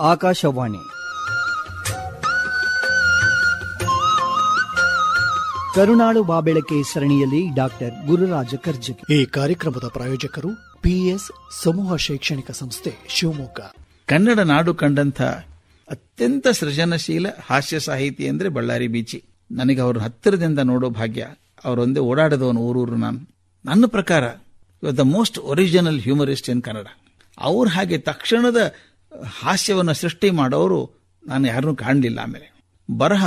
ಆಕಾಶವಾಣಿ. ಕರುಣಾಳು ಬಾಬೆಳಕೆ ಸರಣಿಯಲ್ಲಿ ಡಾಕ್ಟರ್ ಗುರುರಾಜ ಕರ್ಜಗಿ ಈ ಕಾರ್ಯಕ್ರಮದ ಪ್ರಾಯೋಜಕರು ಪಿಎಸ್ ಸಮೂಹ ಶೈಕ್ಷಣಿಕ ಸಂಸ್ಥೆ ಶಿವಮೊಗ್ಗ. ಕನ್ನಡ ನಾಡು ಕಂಡಂಥ ಅತ್ಯಂತ ಸೃಜನಶೀಲ ಹಾಸ್ಯ ಸಾಹಿತಿ ಅಂದ್ರೆ ಬಳ್ಳಾರಿ ಬೀಚಿ. ನನಗೆ ಅವರು ಹತ್ತಿರದಿಂದ ನೋಡೋ ಭಾಗ್ಯ ಅವರೊಂದೇ ಓಡಾಡದವನು ಊರೂರು ನಾನು. ನನ್ನ ಪ್ರಕಾರ the most original humorist in Kannada ಅವ್ರ ಹಾಗೆ ತಕ್ಷಣದ ಹಾಸ್ಯವನ್ನು ಸೃಷ್ಟಿ ಮಾಡೋರು ನಾನು ಯಾರನ್ನೂ ಕಾಣಲಿಲ್ಲ ಆಮೇಲೆ. ಬರಹ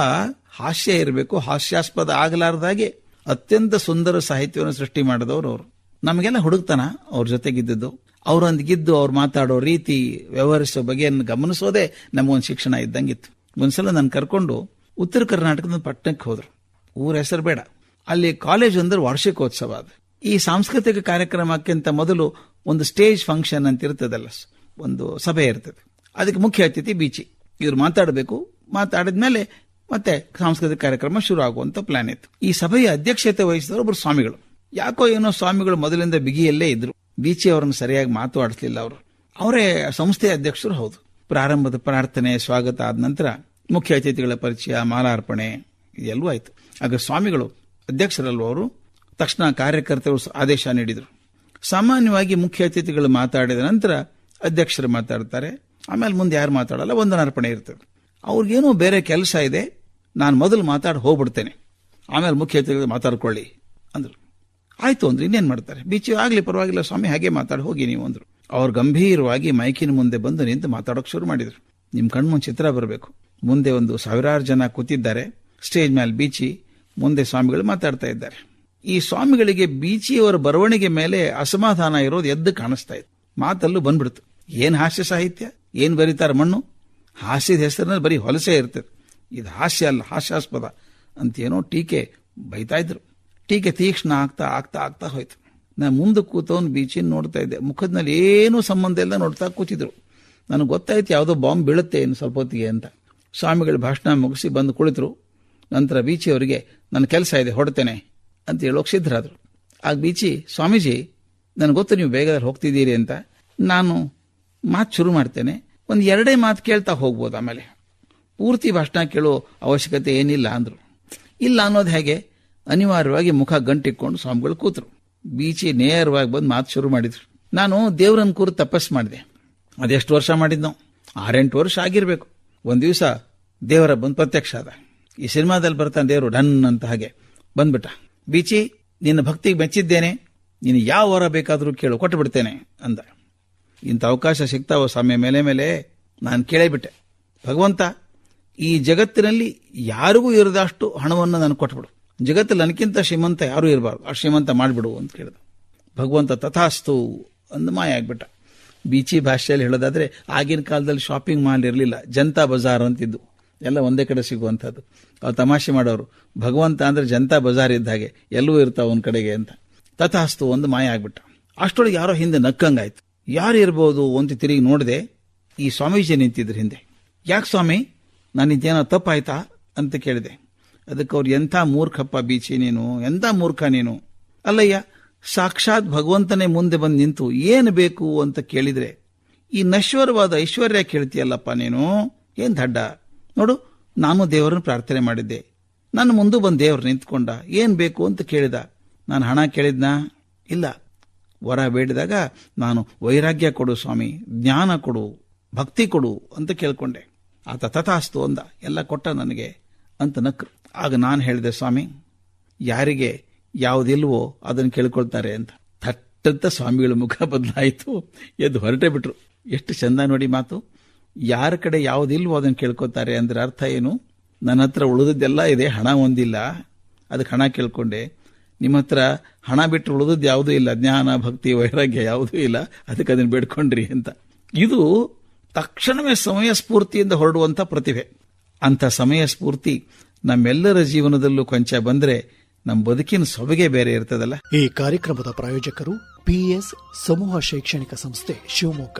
ಹಾಸ್ಯ ಇರಬೇಕು, ಹಾಸ್ಯಾಸ್ಪದ ಆಗಲಾರ್ದಾಗೆ ಅತ್ಯಂತ ಸುಂದರ ಸಾಹಿತ್ಯವನ್ನು ಸೃಷ್ಟಿ ಮಾಡಿದವರು ಅವರು. ನಮಗೆಲ್ಲ ಹುಡುಕ್ತಾನ ಅವ್ರ ಜೊತೆಗಿದ್ದದ್ದು. ಅವರೊಂದಿಗಿದ್ದು ಅವ್ರು ಮಾತಾಡೋ ರೀತಿ, ವ್ಯವಹರಿಸೋ ಬಗೆಯನ್ನು ಗಮನಿಸೋದೇ ನಮಗೊಂದು ಶಿಕ್ಷಣ ಇದ್ದಂಗಿತ್ತು. ಒಂದ್ಸಲ ನಾನು ಕರ್ಕೊಂಡು ಉತ್ತರ ಕರ್ನಾಟಕದ ಪಟ್ಟಣಕ್ಕೆ ಹೋದ್ರು. ಊರ ಹೆಸರು ಬೇಡ. ಅಲ್ಲಿ ಕಾಲೇಜ್ ಅಂದ್ರೆ ವಾರ್ಷಿಕೋತ್ಸವ ಅದು. ಈ ಸಾಂಸ್ಕೃತಿಕ ಕಾರ್ಯಕ್ರಮಕ್ಕಿಂತ ಮೊದಲು ಒಂದು ಸ್ಟೇಜ್ ಫಂಕ್ಷನ್ ಅಂತ ಇರ್ತದಲ್ಲ ಒಂದು ಸಭೆ ಇರ್ತದೆ. ಅದಕ್ಕೆ ಮುಖ್ಯ ಅತಿಥಿ ಬೀಚಿ. ಇವರು ಮಾತಾಡಬೇಕು. ಮಾತಾಡಿದ ಮೇಲೆ ಮತ್ತೆ ಸಾಂಸ್ಕೃತಿಕ ಕಾರ್ಯಕ್ರಮ ಶುರು ಆಗುವಂತ ಪ್ಲಾನ್ ಇತ್ತು. ಈ ಸಭೆಯ ಅಧ್ಯಕ್ಷತೆ ವಹಿಸಿದವರು ಒಬ್ಬರು ಸ್ವಾಮಿಗಳು. ಯಾಕೋ ಏನೋ ಸ್ವಾಮಿಗಳು ಮೊದಲಿಂದ ಬಿಗಿಯಲ್ಲೇ ಇದ್ರು. ಬೀಚಿ ಅವರನ್ನು ಸರಿಯಾಗಿ ಮಾತಾಡಿಸ್ಲಿಲ್ಲ ಅವರು. ಅವರೇ ಸಂಸ್ಥೆಯ ಅಧ್ಯಕ್ಷರು ಹೌದು. ಪ್ರಾರಂಭದ ಪ್ರಾರ್ಥನೆ, ಸ್ವಾಗತ ಆದ ನಂತರ ಮುಖ್ಯ ಅತಿಥಿಗಳ ಪರಿಚಯ, ಮಾಲಾರ್ಪಣೆ ಇದೆಲ್ಲವೂ ಆಯ್ತು. ಆಗ ಸ್ವಾಮಿಗಳು ಅಧ್ಯಕ್ಷರಲ್ವ ಅವರು? ತಕ್ಷಣ ಕಾರ್ಯಕರ್ತರು ಆದೇಶ ನೀಡಿದರು. ಸಾಮಾನ್ಯವಾಗಿ ಮುಖ್ಯ ಅತಿಥಿಗಳು ಮಾತಾಡಿದ ನಂತರ ಅಧ್ಯಕ್ಷರು ಮಾತಾಡ್ತಾರೆ. ಆಮೇಲೆ ಮುಂದೆ ಯಾರು ಮಾತಾಡಲ್ಲ, ವಂದನಾರ್ಪಣೆ ಇರ್ತದೆ. ಅವ್ರಿಗೇನೋ ಬೇರೆ ಕೆಲಸ ಇದೆ, ನಾನು ಮೊದಲು ಮಾತಾಡಿ ಹೋಗ್ಬಿಡ್ತೇನೆ. ಆಮೇಲೆ ಮುಖ್ಯ ಅತಿಥಿಗಳು ಮಾತಾಡ್ಕೊಳ್ಳಿ ಅಂದರು. ಆಯ್ತು ಅಂದ್ರೆ, ಇನ್ನೇನು ಮಾಡ್ತಾರೆ? ಬೀಚಿ ಆಗಲಿ ಪರವಾಗಿಲ್ಲ ಸ್ವಾಮಿ, ಹಾಗೆ ಮಾತಾಡಿ ಹೋಗಿ ನೀವು ಅಂದರು. ಅವ್ರು ಗಂಭೀರವಾಗಿ ಮೈಕಿನ ಮುಂದೆ ಬಂದು ನಿಂತು ಮಾತಾಡೋಕೆ ಶುರು ಮಾಡಿದರು. ನಿಮ್ಮ ಕಣ್ಮುಂದ್ ಚಿತ್ರ ಬರಬೇಕು. ಮುಂದೆ ಒಂದು ಸಾವಿರಾರು ಜನ ಕೂತಿದ್ದಾರೆ. ಸ್ಟೇಜ್ ಮೇಲೆ ಬೀಚಿ, ಮುಂದೆ ಸ್ವಾಮಿಗಳು ಮಾತಾಡ್ತಾ ಇದ್ದಾರೆ. ಈ ಸ್ವಾಮಿಗಳಿಗೆ ಬೀಚಿಯವರ ಬರವಣಿಗೆ ಮೇಲೆ ಅಸಮಾಧಾನ ಇರೋದು ಎದ್ದು ಕಾಣಿಸ್ತಾ ಇತ್ತು. ಮಾತಲ್ಲೂ ಬಂದ್ಬಿಡ್ತು. ಏನ್ ಹಾಸ್ಯ ಸಾಹಿತ್ಯ? ಏನ್ ಬರೀತಾರೆ ಮಣ್ಣು? ಹಾಸ್ಯದ ಹೆಸರಿನಲ್ಲಿ ಬರೀ ಹೊಲಸೆ ಇರ್ತದೆ. ಇದು ಹಾಸ್ಯ ಅಲ್ಲ, ಹಾಸ್ಯಾಸ್ಪದ ಅಂತೇನೋ ಟೀಕೆ ಬೈತಾ ಇದ್ರು. ಟೀಕೆ ತೀಕ್ಷ್ಣ ಆಗ್ತಾ ಆಗ್ತಾ ಆಗ್ತಾ ಹೋಯ್ತು. ನಾನು ಮುಂದೆ ಕೂತವನು ಬೀಚಿನ ನೋಡ್ತಾ ಇದ್ದೆ. ಮುಖದ್ನಲ್ಲಿ ಏನೂ ಸಂಬಂಧ ಇಲ್ಲ ನೋಡ್ತಾ ಕೂತಿದ್ರು. ನನಗೆ ಗೊತ್ತಾಯ್ತು ಯಾವುದೋ ಬಾಂಬ್ ಬೀಳುತ್ತೆ ಏನು ಸ್ವಲ್ಪ ಹೊತ್ತಿಗೆ ಅಂತ. ಸ್ವಾಮಿಗಳು ಭಾಷಣ ಮುಗಿಸಿ ಬಂದು ಕುಳಿತರು. ನಂತರ ಬೀಚಿ ಅವರಿಗೆ ನನ್ನ ಕೆಲಸ ಇದೆ, ಹೊಡ್ತೇನೆ ಅಂತ ಹೇಳೋಕೆ ಸಿದ್ಧರಾದರು. ಆಗ ಬೀಚಿ, ಸ್ವಾಮೀಜಿ, ನನಗೆ ಗೊತ್ತು ನೀವು ಬೇಗ ಹೋಗ್ತಿದ್ದೀರಿ ಅಂತ. ನಾನು ಮಾತು ಶುರು ಮಾಡ್ತೇನೆ. ಒಂದು ಎರಡೇ ಮಾತು ಕೇಳ್ತಾ ಹೋಗ್ಬೋದು ಆಮೇಲೆ. ಪೂರ್ತಿ ಭಾಷಣ ಕೇಳೋ ಅವಶ್ಯಕತೆ ಏನಿಲ್ಲ ಅಂದರು. ಇಲ್ಲ ಅನ್ನೋದು ಹೇಗೆ? ಅನಿವಾರ್ಯವಾಗಿ ಮುಖ ಗಂಟಿಕ್ಕೊಂಡು ಸ್ವಾಮಿಗಳು ಕೂತರು. ಬೀಚಿ ನೇರವಾಗಿ ಬಂದು ಮಾತು ಶುರು ಮಾಡಿದ್ರು. ನಾನು ದೇವರನ್ನ ಕೂರು ತಪಸ್ ಮಾಡಿದೆ. ಅದೆಷ್ಟು ವರ್ಷ ಮಾಡಿದ್ದು ಆರೆಂಟು ವರ್ಷ ಆಗಿರಬೇಕು. ಒಂದು ದಿವಸ ದೇವರ ಬಂದು ಪ್ರತ್ಯಕ್ಷ ಆದ. ಈ ಸಿನಿಮಾದಲ್ಲಿ ಬರ್ತಾನೆ ದೇವರು ಡನ್ ಅಂತ ಹಾಗೆ ಬಂದ್ಬಿಟ್ಟ. ಬೀಚಿ, ನಿನ್ನ ಭಕ್ತಿಗೆ ಮೆಚ್ಚಿದ್ದೇನೆ. ನೀನು ಯಾವ ವರ ಬೇಕಾದರೂ ಕೇಳು ಕೊಟ್ಟು ಬಿಡ್ತೇನೆ ಅಂದ. ಇಂಥ ಅವಕಾಶ ಸಿಗ್ತಾವೋ ಸಮಯ ಮೇಲೆ ಮೇಲೆ ನಾನು ಕೇಳೇಬಿಟ್ಟೆ. ಭಗವಂತ, ಈ ಜಗತ್ತಿನಲ್ಲಿ ಯಾರಿಗೂ ಇರದಷ್ಟು ಹಣವನ್ನು ನಾನು ಕೊಟ್ಬಿಡು. ಜಗತ್ತಲ್ಲಿ ನನಗಿಂತ ಶ್ರೀಮಂತ ಯಾರೂ ಇರಬಾರ್ದು. ಆ ಶ್ರೀಮಂತ ಮಾಡಿಬಿಡು ಅಂತ ಕೇಳಿದ. ಭಗವಂತ ತಥಾಸ್ತು ಅಂದ ಮಾಯ ಆಗ್ಬಿಟ್ಟ. ಬೀಚಿ ಭಾಷೆಯಲ್ಲಿ ಹೇಳೋದಾದ್ರೆ ಆಗಿನ ಕಾಲದಲ್ಲಿ ಶಾಪಿಂಗ್ ಮಾಲ್ ಇರಲಿಲ್ಲ. ಜನತಾ ಬಜಾರ್ ಅಂತಿದ್ದು. ಎಲ್ಲ ಒಂದೇ ಕಡೆ ಸಿಗುವಂಥದ್ದು. ಅವ್ರು ತಮಾಷೆ ಮಾಡೋರು. ಭಗವಂತ ಅಂದ್ರೆ ಜನತಾ ಬಜಾರ್ ಇದ್ದ ಹಾಗೆ ಎಲ್ಲವೂ ಇರ್ತಾವ ಒಂದು ಕಡೆಗೆ ಅಂತ. ತಥಾಸ್ತು ಒಂದು ಮಾಯ ಆಗ್ಬಿಟ್ಟ. ಅಷ್ಟೊಳಗೆ ಯಾರೋ ಹಿಂದೆ ನಕ್ಕಂಗಾಯ್ತು. ಯಾರು ಇರ್ಬೋದು ಅಂತ ತಿರುಗಿ ನೋಡಿದೆ, ಈ ಸ್ವಾಮೀಜಿ ನಿಂತಿದ್ರು ಹಿಂದೆ. ಯಾಕೆ ಸ್ವಾಮಿ? ನನ್ನಿದ್ದೇನೋ ತಪ್ಪಾಯ್ತಾ ಅಂತ ಕೇಳಿದೆ. ಅದಕ್ಕೆ ಅವ್ರು ಎಂಥ ಮೂರ್ಖಪ್ಪ ಬೀಚಿ ನೀನು, ಎಂಥ ಮೂರ್ಖ ನೀನು? ಅಲ್ಲಯ್ಯ, ಸಾಕ್ಷಾತ್ ಭಗವಂತನೇ ಮುಂದೆ ಬಂದು ನಿಂತು ಏನು ಬೇಕು ಅಂತ ಕೇಳಿದರೆ, ಈ ನಶ್ವರವಾದ ಐಶ್ವರ್ಯ ಕೇಳ್ತೀಯಲ್ಲಪ್ಪ ನೀನು? ಏನು ದಡ್ಡ? ನೋಡು, ನಾನು ದೇವರನ್ನು ಪ್ರಾರ್ಥನೆ ಮಾಡಿದ್ದೆ. ನನ್ನ ಮುಂದೆ ಬಂದು ದೇವರು ನಿಂತ್ಕೊಂಡ, ಏನು ಬೇಕು ಅಂತ ಕೇಳಿದ. ನಾನು ಹಣ ಕೇಳಿದ್ನಾ? ಇಲ್ಲ. ವರ ಬೇಡಿದಾಗ ನಾನು ವೈರಾಗ್ಯ ಕೊಡು ಸ್ವಾಮಿ, ಜ್ಞಾನ ಕೊಡು, ಭಕ್ತಿ ಕೊಡು ಅಂತ ಕೇಳ್ಕೊಂಡೆ. ಆತ ತಥಾಸ್ತು ಅಂದ, ಎಲ್ಲ ಕೊಟ್ಟ ನನಗೆ ಅಂತ ನಕ್ರು ಆಗ ನಾನು ಹೇಳಿದೆ, ಸ್ವಾಮಿ, ಯಾರಿಗೆ ಯಾವುದಿಲ್ವೋ ಅದನ್ನು ಕೇಳ್ಕೊಳ್ತಾರೆ ಅಂತ. ಥಟ್ಟಂತ ಸ್ವಾಮಿಗಳ ಮುಖ ಬದಲಾಯಿತು, ಎದ್ದು ಹೊರಟೆ ಬಿಟ್ರು. ಎಷ್ಟು ಚಂದ ನೋಡಿ ಮಾತು. ಯಾರ ಕಡೆ ಯಾವುದಿಲ್ವೋ ಅದನ್ನು ಕೇಳ್ಕೊತಾರೆ ಅಂದ್ರೆ ಅರ್ಥ ಏನು? ನನ್ನ ಹತ್ರ ಉಳಿದದ್ದೆಲ್ಲ ಇದೆ, ಹಣ ಒಂದಿಲ್ಲ. ಅದಕ್ಕೆ ಹಣ ಕೇಳ್ಕೊಂಡೆ. ನಿಮ್ಮ ಹತ್ರ ಹಣ ಬಿಟ್ಟು ಉಳಿದದ್ದು ಯಾವುದೂ ಇಲ್ಲ. ಜ್ಞಾನ, ಭಕ್ತಿ, ವೈರಾಗ್ಯ ಯಾವುದೂ ಇಲ್ಲ. ಅದಕ್ಕೆ ಅದನ್ನು ಬೇಡ್ಕೊಂಡ್ರಿ ಅಂತ. ಇದು ತಕ್ಷಣವೇ ಸಮಯ ಸ್ಫೂರ್ತಿಯಿಂದ ಹೊರಡುವಂಥ ಪ್ರತಿಭೆ. ಅಂಥ ಸಮಯ ಸ್ಫೂರ್ತಿ ನಮ್ಮೆಲ್ಲರ ಜೀವನದಲ್ಲೂ ಕೊಂಚ ಬಂದರೆ ನಮ್ಮ ಬದುಕಿನ ಸೊಬಗೆ ಬೇರೆ ಇರ್ತದಲ್ಲ? ಈ ಕಾರ್ಯಕ್ರಮದ ಪ್ರಾಯೋಜಕರು ಪಿಎಸ್ ಸಮೂಹ ಶೈಕ್ಷಣಿಕ ಸಂಸ್ಥೆ ಶಿವಮೊಗ್ಗ.